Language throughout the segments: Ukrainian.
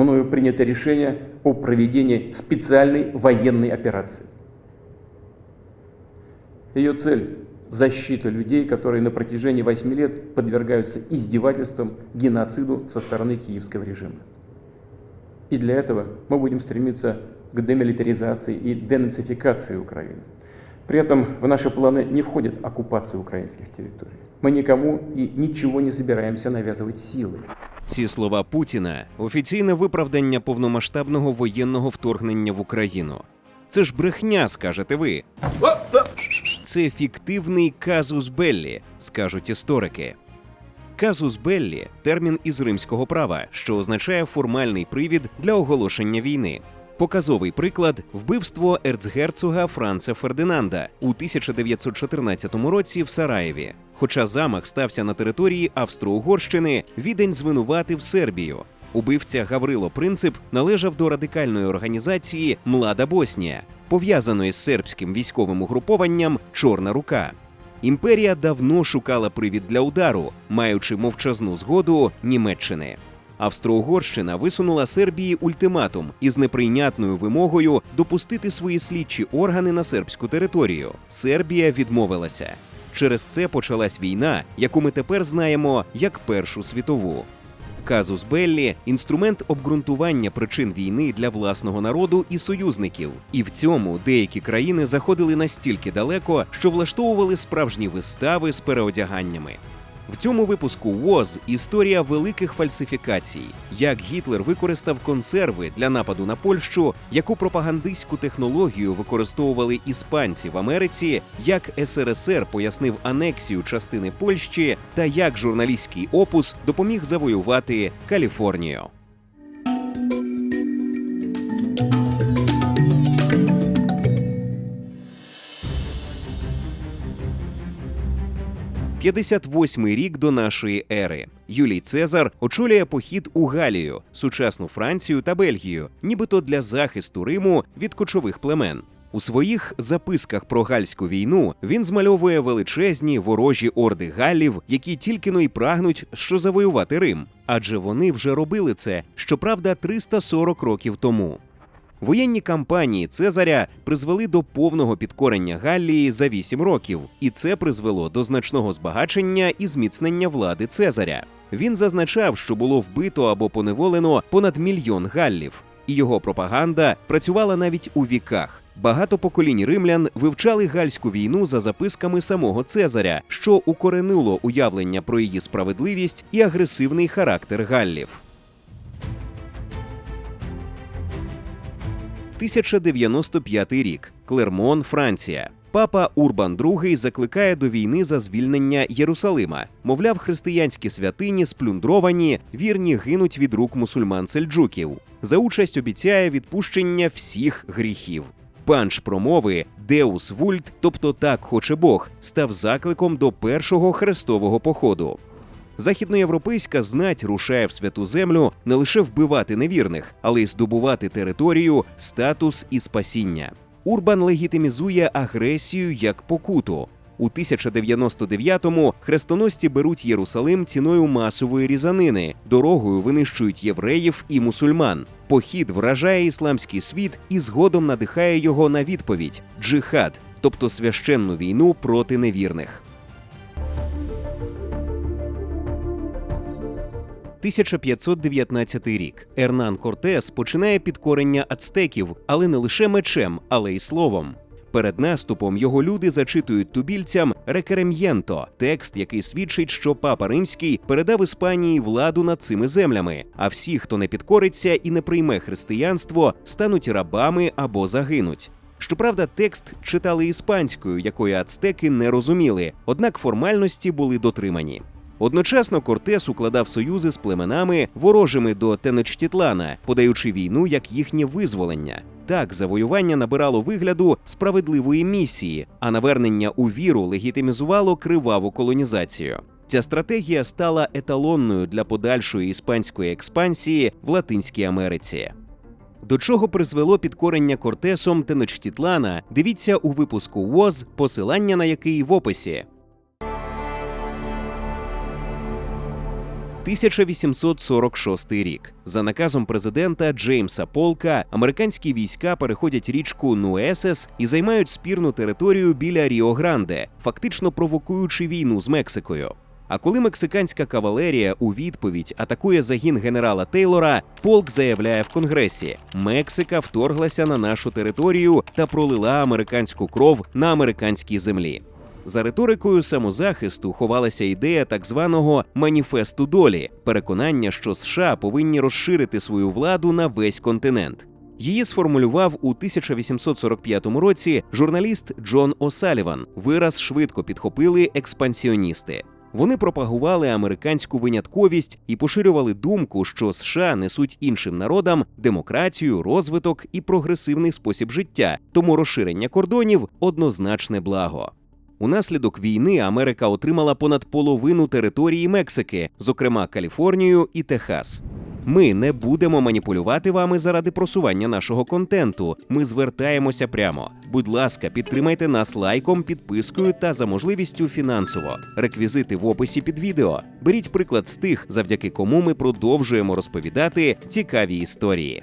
мною принято решение о проведении специальной военной операции. Ее цель – защита людей, которые на протяжении 8 лет подвергаются издевательствам, геноциду со стороны киевского режима. И для этого мы будем стремиться к демилитаризации и денацификации Украины. При этом в наши планы не входит оккупация украинских территорий. Мы никому и ничего не собираемся навязывать силой. Ці слова Путіна офіційне виправдання повномасштабного воєнного вторгнення в Україну. Це ж брехня, скажете ви. Це фіктивний казус Беллі, скажуть історики. Казус Беллі термін із римського права, що означає формальний привід для оголошення війни. Показовий приклад вбивство ерцгерцога Франца Фердинанда у 1914 році в Сараєві. Хоча замах стався на території Австро-Угорщини, відень звинуватив Сербію. Убивця Гаврило Принцип належав до радикальної організації Млада Боснія, пов'язаної з сербським військовим угрупованням Чорна рука. Імперія давно шукала привід для удару, маючи мовчазну згоду Німеччини. Австро-Угорщина висунула Сербії ультиматум із неприйнятною вимогою допустити свої слідчі органи на сербську територію. Сербія відмовилася. Через це почалась війна, яку ми тепер знаємо як Першу світову. Казус Беллі інструмент обґрунтування причин війни для власного народу і союзників. І в цьому деякі країни заходили настільки далеко, що влаштовували справжні вистави з переодяганнями. В цьому випуску ВОЗ історія великих фальсифікацій, як Гітлер використав консерви для нападу на Польщу, яку пропагандистську технологію використовували іспанці в Америці, як СРСР пояснив анексію частини Польщі, та як журналістський опус допоміг завоювати Каліфорнію. – 58-й рік до нашої ери. Юлій Цезар очолює похід у Галію, сучасну Францію та Бельгію, нібито для захисту Риму від кочових племен. У своїх записках про гальську війну він змальовує величезні ворожі орди галлів, які тільки но й прагнуть, що завоювати Рим, адже вони вже робили це, щоправда, 340 років тому. Воєнні кампанії Цезаря призвели до повного підкорення Галлії за 8 років, і це призвело до значного збагачення і зміцнення влади Цезаря. Він зазначав, що було вбито або поневолено понад мільйон галлів, і його пропаганда працювала навіть у віках. Багато поколінь римлян вивчали гальську війну за записками самого Цезаря, що укоренило уявлення про її справедливість і агресивний характер галлів. 1095 рік. Клермон, Франція. Папа Урбан II закликає до війни за звільнення Єрусалима. Мовляв, християнські святині сплюндровані, вірні гинуть від рук мусульман сельджуків. За участь обіцяє відпущення всіх гріхів. Панч промови Деус Вульт, тобто так хоче Бог, став закликом до першого хрестового походу. Західноєвропейська знать рушає в святу землю не лише вбивати невірних, але й здобувати територію, статус і спасіння. Урбан легітимізує агресію як покуту. У 1099-му хрестоносці беруть Єрусалим ціною масової різанини, дорогою винищують євреїв і мусульман. Похід вражає ісламський світ і згодом надихає його на відповідь джихад, тобто священну війну проти невірних. 1519 рік Ернан Кортес починає підкорення ацтеків, але не лише мечем, але й словом. Перед наступом його люди зачитують тубільцям рекерем'єнто, текст, який свідчить, що папа римський передав Іспанії владу над цими землями. А всі, хто не підкориться і не прийме християнство, стануть рабами або загинуть. Щоправда, текст читали іспанською, якої ацтеки не розуміли, однак формальності були дотримані. Одночасно Кортес укладав союзи з племенами, ворожими до Теночтітлана, подаючи війну як їхнє визволення. Так завоювання набирало вигляду справедливої місії, а навернення у віру легітимізувало криваву колонізацію. Ця стратегія стала еталонною для подальшої іспанської експансії в Латинській Америці. До чого призвело підкорення Кортесом Теночтітлана, дивіться у випуску ВОЗ, посилання на який в описі. 1846 рік. За наказом президента Джеймса Полка американські війська переходять річку Нуесес і займають спірну територію біля Ріо-Гранде, фактично провокуючи війну з Мексикою. А коли мексиканська кавалерія у відповідь атакує загін генерала Тейлора, полк заявляє в Конгресі: Мексика вторглася на нашу територію та пролила американську кров на американській землі. За риторикою самозахисту ховалася ідея так званого маніфесту долі переконання, що США повинні розширити свою владу на весь континент. Її сформулював у 1845 році журналіст Джон О'Саліван. Вираз швидко підхопили експансіоністи. Вони пропагували американську винятковість і поширювали думку, що США несуть іншим народам демократію, розвиток і прогресивний спосіб життя, тому розширення кордонів однозначне благо. Унаслідок війни Америка отримала понад половину території Мексики, зокрема Каліфорнію і Техас. Ми не будемо маніпулювати вами заради просування нашого контенту. Ми звертаємося прямо. Будь ласка, підтримайте нас лайком, підпискою та за можливістю фінансово. Реквізити в описі під відео. Беріть приклад з тих, завдяки кому ми продовжуємо розповідати цікаві історії.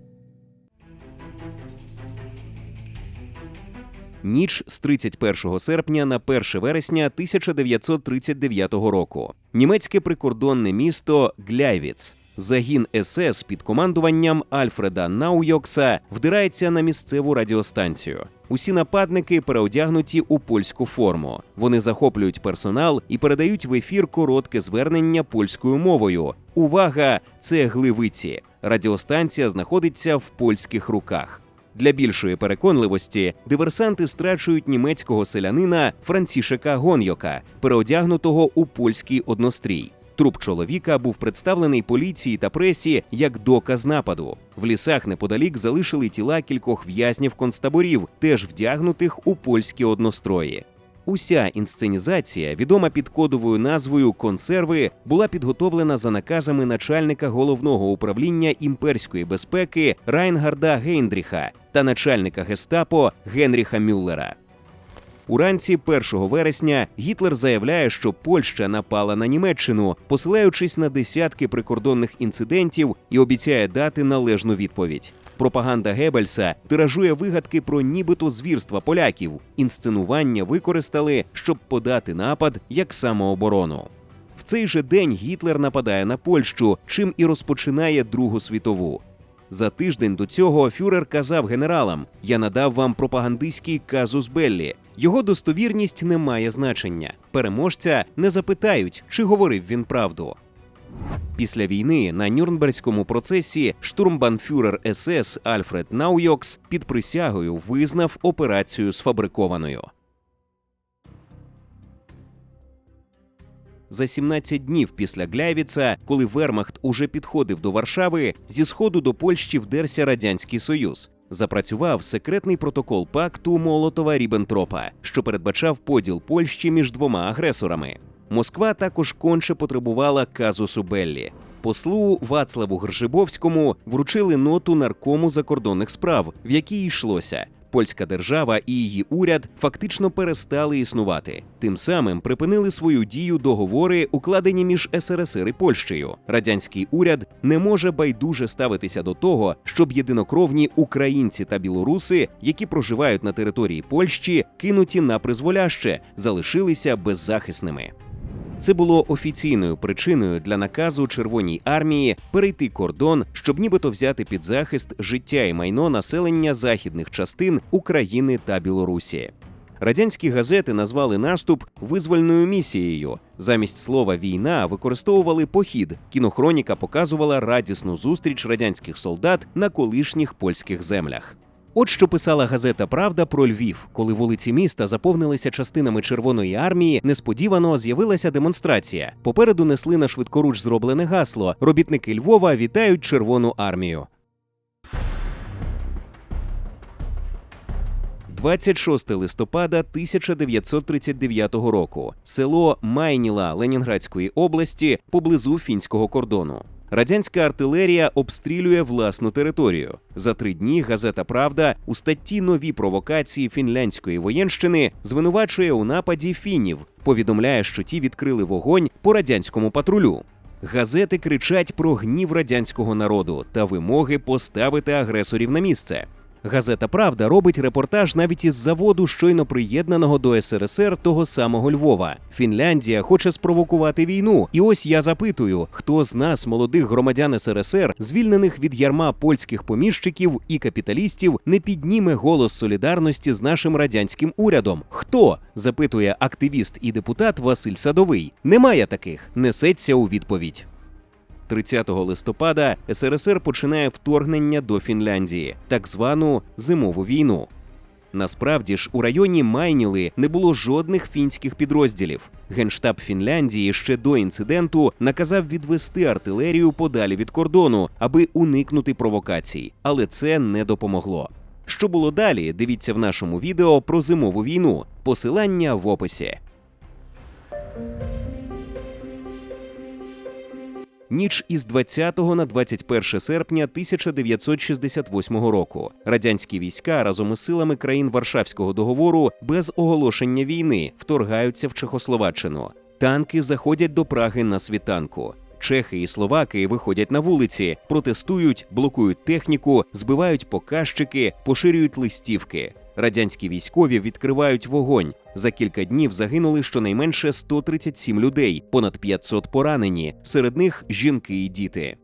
Ніч з 31 серпня на 1 вересня 1939 року. Німецьке прикордонне місто Гляйвіц. Загін СС під командуванням Альфреда Науйокса вдирається на місцеву радіостанцію. Усі нападники переодягнуті у польську форму. Вони захоплюють персонал і передають в ефір коротке звернення польською мовою. Увага! Це гливиці. Радіостанція знаходиться в польських руках. Для більшої переконливості диверсанти страчують німецького селянина Францішека Гоньока, переодягнутого у польський однострій. Труп чоловіка був представлений поліції та пресі як доказ нападу. В лісах неподалік залишили тіла кількох в'язнів концтаборів, теж вдягнутих у польські однострої. Уся інсценізація, відома під кодовою назвою Консерви, була підготовлена за наказами начальника головного управління імперської безпеки Райнгарда Гейндріха та начальника гестапо Генріха Мюллера. Уранці 1 вересня Гітлер заявляє, що Польща напала на Німеччину, посилаючись на десятки прикордонних інцидентів і обіцяє дати належну відповідь. Пропаганда Геббельса тиражує вигадки про нібито звірства поляків. Інсценування використали, щоб подати напад як самооборону. В цей же день Гітлер нападає на Польщу, чим і розпочинає Другу світову. За тиждень до цього фюрер казав генералам: Я надав вам пропагандистський казус Беллі. Його достовірність не має значення. Переможця не запитають, чи говорив він правду. Після війни на Нюрнберзькому процесі штурмбанфюрер СС Альфред Науйокс під присягою визнав операцію сфабрикованою. За 17 днів після Гляйвіца, коли Вермахт уже підходив до Варшави, зі сходу до Польщі вдерся радянський союз. Запрацював секретний протокол пакту Молотова Ріббентропа, що передбачав поділ Польщі між двома агресорами. Москва також конче потребувала казусу Беллі. Послу Вацлаву Гржибовському вручили ноту наркому закордонних справ, в якій йшлося. Польська держава і її уряд фактично перестали існувати. Тим самим припинили свою дію договори, укладені між СРСР і Польщею. Радянський уряд не може байдуже ставитися до того, щоб єдинокровні українці та білоруси, які проживають на території Польщі, кинуті на призволяще, залишилися беззахисними. Це було офіційною причиною для наказу Червоній армії перейти кордон, щоб нібито взяти під захист життя і майно населення західних частин України та Білорусі. Радянські газети назвали наступ визвольною місією. Замість слова війна використовували похід. Кінохроніка показувала радісну зустріч радянських солдат на колишніх польських землях. От що писала газета Правда про Львів, коли вулиці міста заповнилися частинами Червоної армії, несподівано з'явилася демонстрація. Попереду несли на швидкоруч зроблене гасло: робітники Львова вітають Червону армію. 26 листопада 1939 року. Село Майніла Ленінградської області поблизу фінського кордону. Радянська артилерія обстрілює власну територію. За три дні газета Правда у статті Нові провокації фінляндської воєнщини звинувачує у нападі фінів, повідомляє, що ті відкрили вогонь по радянському патрулю. Газети кричать про гнів радянського народу та вимоги поставити агресорів на місце. Газета Правда робить репортаж навіть із заводу, щойно приєднаного до СРСР того самого Львова. Фінляндія хоче спровокувати війну. І ось я запитую, хто з нас, молодих громадян СРСР, звільнених від ярма польських поміщиків і капіталістів, не підніме голос солідарності з нашим радянським урядом? Хто? запитує активіст і депутат Василь Садовий. Немає таких. Несеться у відповідь. 30 листопада СРСР починає вторгнення до Фінляндії, так звану зимову війну. Насправді ж у районі Майніли не було жодних фінських підрозділів. Генштаб Фінляндії ще до інциденту наказав відвести артилерію подалі від кордону, аби уникнути провокацій, але це не допомогло. Що було далі? Дивіться в нашому відео про зимову війну. Посилання в описі. Ніч із 20 на 21 серпня 1968 року радянські війська разом із силами країн Варшавського договору без оголошення війни вторгаються в Чехословаччину. Танки заходять до Праги на світанку. Чехи і словаки виходять на вулиці, протестують, блокують техніку, збивають показчики, поширюють листівки. Радянські військові відкривають вогонь. За кілька днів загинули щонайменше 137 людей, понад 500 поранені, серед них жінки і діти.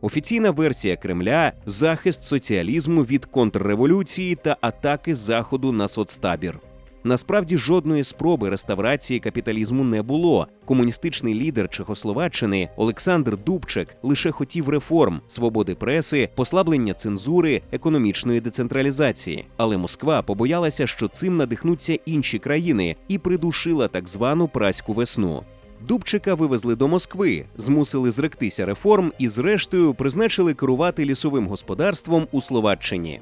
Офіційна версія Кремля захист соціалізму від контрреволюції та атаки заходу на соцтабір. Насправді жодної спроби реставрації капіталізму не було. Комуністичний лідер Чехословаччини Олександр Дубчик лише хотів реформ, свободи преси, послаблення цензури, економічної децентралізації. Але Москва побоялася, що цим надихнуться інші країни, і придушила так звану праську весну. Дубчика вивезли до Москви, змусили зректися реформ і, зрештою, призначили керувати лісовим господарством у Словаччині.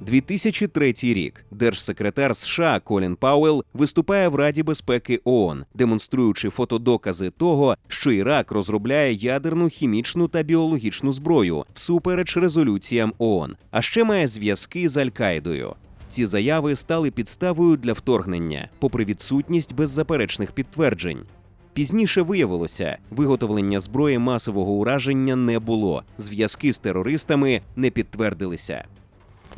2003 рік держсекретар США Колін Пауел виступає в Раді безпеки ООН, демонструючи фотодокази того, що Ірак розробляє ядерну, хімічну та біологічну зброю всупереч резолюціям ООН, а ще має зв'язки з Аль-Каїдою. Ці заяви стали підставою для вторгнення, попри відсутність беззаперечних підтверджень. Пізніше виявилося, виготовлення зброї масового ураження не було, зв'язки з терористами не підтвердилися.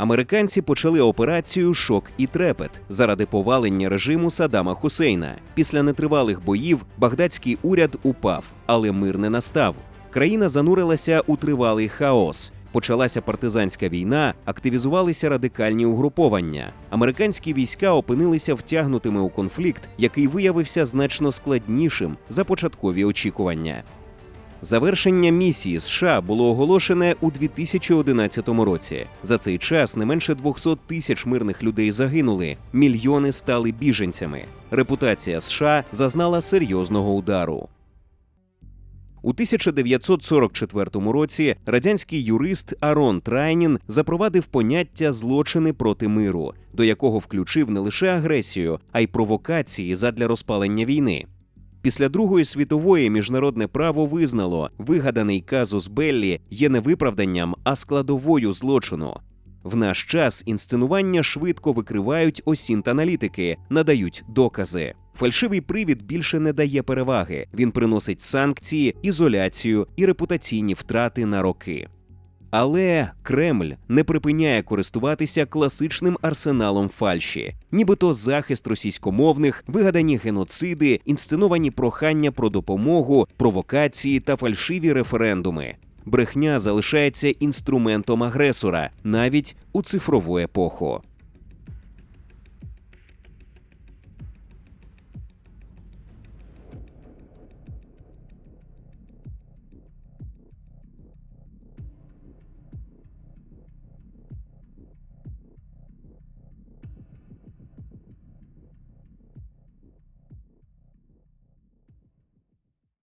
Американці почали операцію Шок і трепет заради повалення режиму Саддама Хусейна. Після нетривалих боїв багдадський уряд упав, але мир не настав. Країна занурилася у тривалий хаос. Почалася партизанська війна, активізувалися радикальні угруповання. Американські війська опинилися втягнутими у конфлікт, який виявився значно складнішим за початкові очікування. Завершення місії США було оголошене у 2011 році. За цей час не менше 200 тисяч мирних людей загинули, мільйони стали біженцями. Репутація США зазнала серйозного удару. У 1944 році радянський юрист Арон Трайнін запровадив поняття злочини проти миру, до якого включив не лише агресію, а й провокації задля розпалення війни. Після Другої світової міжнародне право визнало, вигаданий казус Беллі є не виправданням, а складовою злочину. В наш час інсценування швидко викривають осінт-аналітики, надають докази. Фальшивий привід більше не дає переваги. Він приносить санкції, ізоляцію і репутаційні втрати на роки. Але Кремль не припиняє користуватися класичним арсеналом фальші, нібито захист російськомовних, вигадані геноциди, інсценовані прохання про допомогу, провокації та фальшиві референдуми. Брехня залишається інструментом агресора навіть у цифрову епоху.